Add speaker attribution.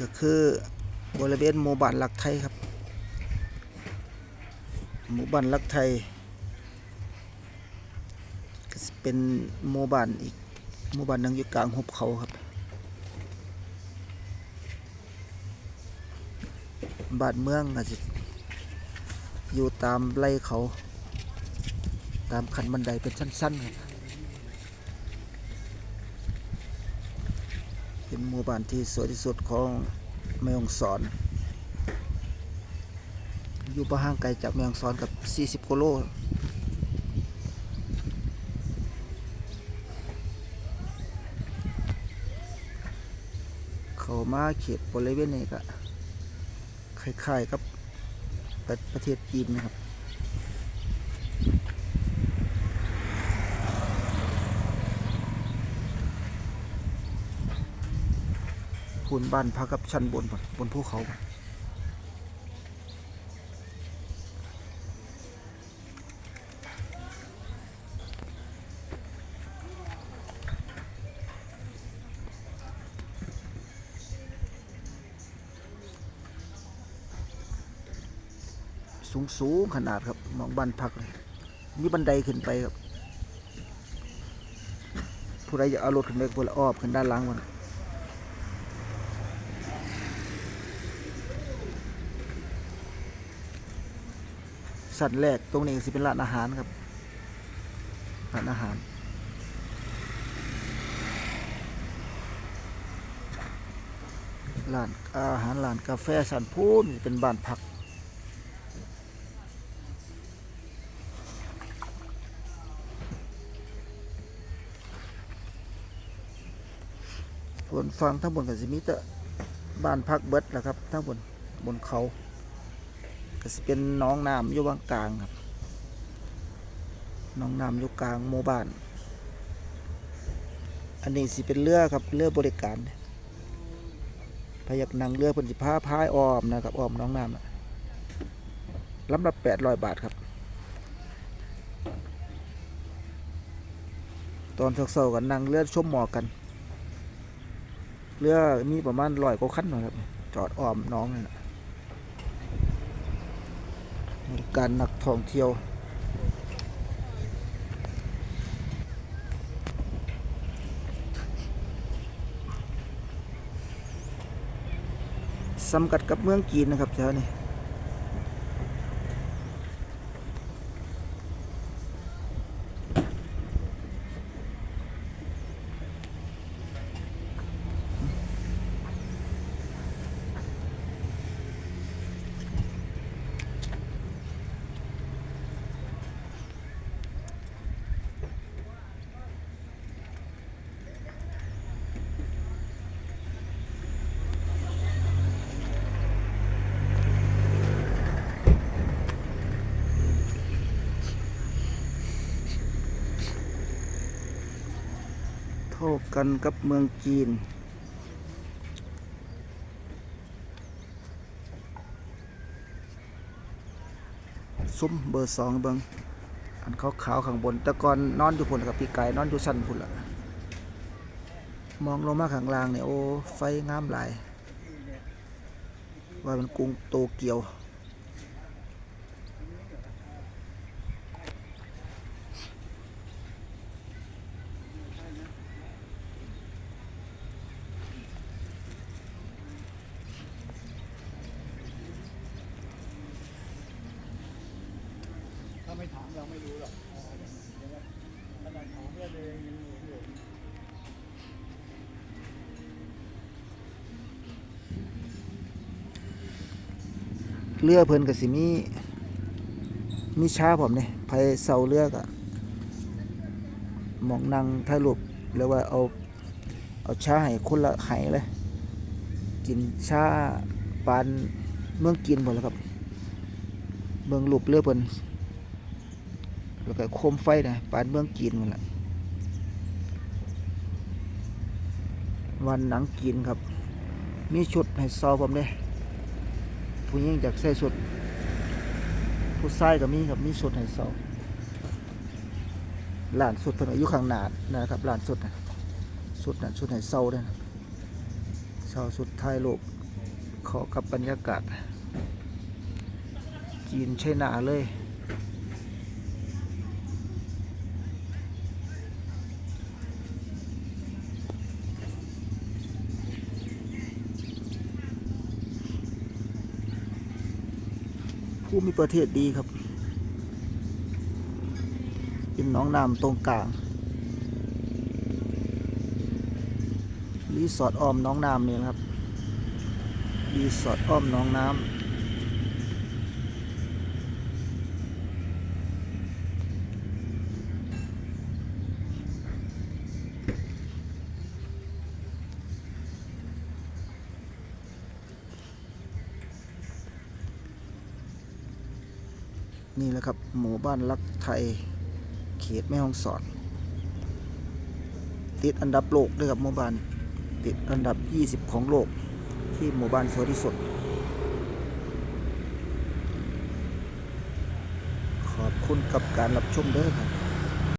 Speaker 1: ก็คือบริเวณหมู่บ้านหลักไทยครับหมู่บ้านหลักไทยก็เป็นหมู่บ้านอีกหมู่บ้านหนึงอยู่กลางหุบเขาครับ บ้านเมืองก็สิอยู่ตามไร่เขา ตามขันบันไดเป็นสั้นๆครับ เป็นหมู่บ้านที่สวยที่สุดของแม่องสอน อยู่ประห่างไกลจากแม่องสอนกับ 40กิโลเขามาเขตบริเวณนี้ก็คล้ายๆกับประประเทศจีนนะครับ พูนบ้านพักกับชั้นบนบนภูเขาสูงสูงขนาดครับมองบ้านพักเลยมีบันไดขึ้นไปครับผู้ใดจะเอารถขึ้นไปผู้ละอ้อมขึ้นด้านล่างมัน สัตว์แรกตรงนี้สิเป็นร้านอาหารครับร้านอาหารร้านอาหารร้านกาแฟสันพูนเป็นบ้านพัก ส่วนฟังทั้งบนกับสิมิต่บ้านพักเบิร์ดแหละครับทั้งบนบนเขา ก็สิเป็นน้องน้ำอยู่บางกลางครับ น้องน้ำอยู่กลางหมู่บ้าน อันนี้สิเป็นเรือครับเรือบริการพายักนั่งเรือพิ่นสิพาพายออมนะครับออมน้องน้ำนะลำละแปดร้อยบาทครับ ตอนเช้าๆกันนั่งเรือชมหมอกกัน เรือมีประมาณร้อยกว่าคันนะครับ จอดออมน้องนี่นะ การนักท่องเที่ยว สำกัดกับเมืองจีนนะครับแถวนี้ เท่ากันกับเมืองจีน ซุ้มเบอร์สองเบิงอันขาวขาวข้างบน แต่ก่อนนอนอยู่พุ่นกับพี่ไก่นอนอยู่ชั้นพุ่นละมองลงมาข้างล่างเนี่ยโอ้ ไฟงามหลาย ว่ามันกรุงโตเกียว
Speaker 2: ไม่ถามเราไม่รู้หรอกขนาดถามเราเลยยังหลงหลง
Speaker 1: เรือเพิ่นก็สิมีมีช้าผมเนี่ยไปเสาเรือก็หมองนั่งถ่ายรูปเรียกว่าเอาเอาชาให้คนละไห้เลย กินชาปานเมืองกินหมดแล้วครับ เมืองรูปเรือเพิ่น แล้วก็โคมไฟนะปานเมืองกินหมดละวันหนังกินครับ มีชุดให้ซอผมเด้ผู้หญิงอยากใส่สุด ผู้ชายก็มีครับ มีสุดให้ซาหลานสุดเพิ่นอายุข้างหน้านะครับหลานสุดนะสุดนะสุดให้เซาเด้อนะเซาสุดท้ายโลกขอกับบรรยากาศจีนใช่หนาเลย ผู้มีประเทศดีครับเป็นน้องน้ำตรงกลางรีสอร์ทอ้อมน้องน้ำนี่นครับรีสอร์ทอ้อมน้องน้ำ นี่แหละครับหมู่บ้านรักไทย เขตแม่ฮ่องสอน ติดอันดับโลกด้วยครับหมู่บ้าน ติดอันดับ 20 ของโลก ที่หมู่บ้านสวยที่สุด ขอบคุณกับการรับชมเด้อครับ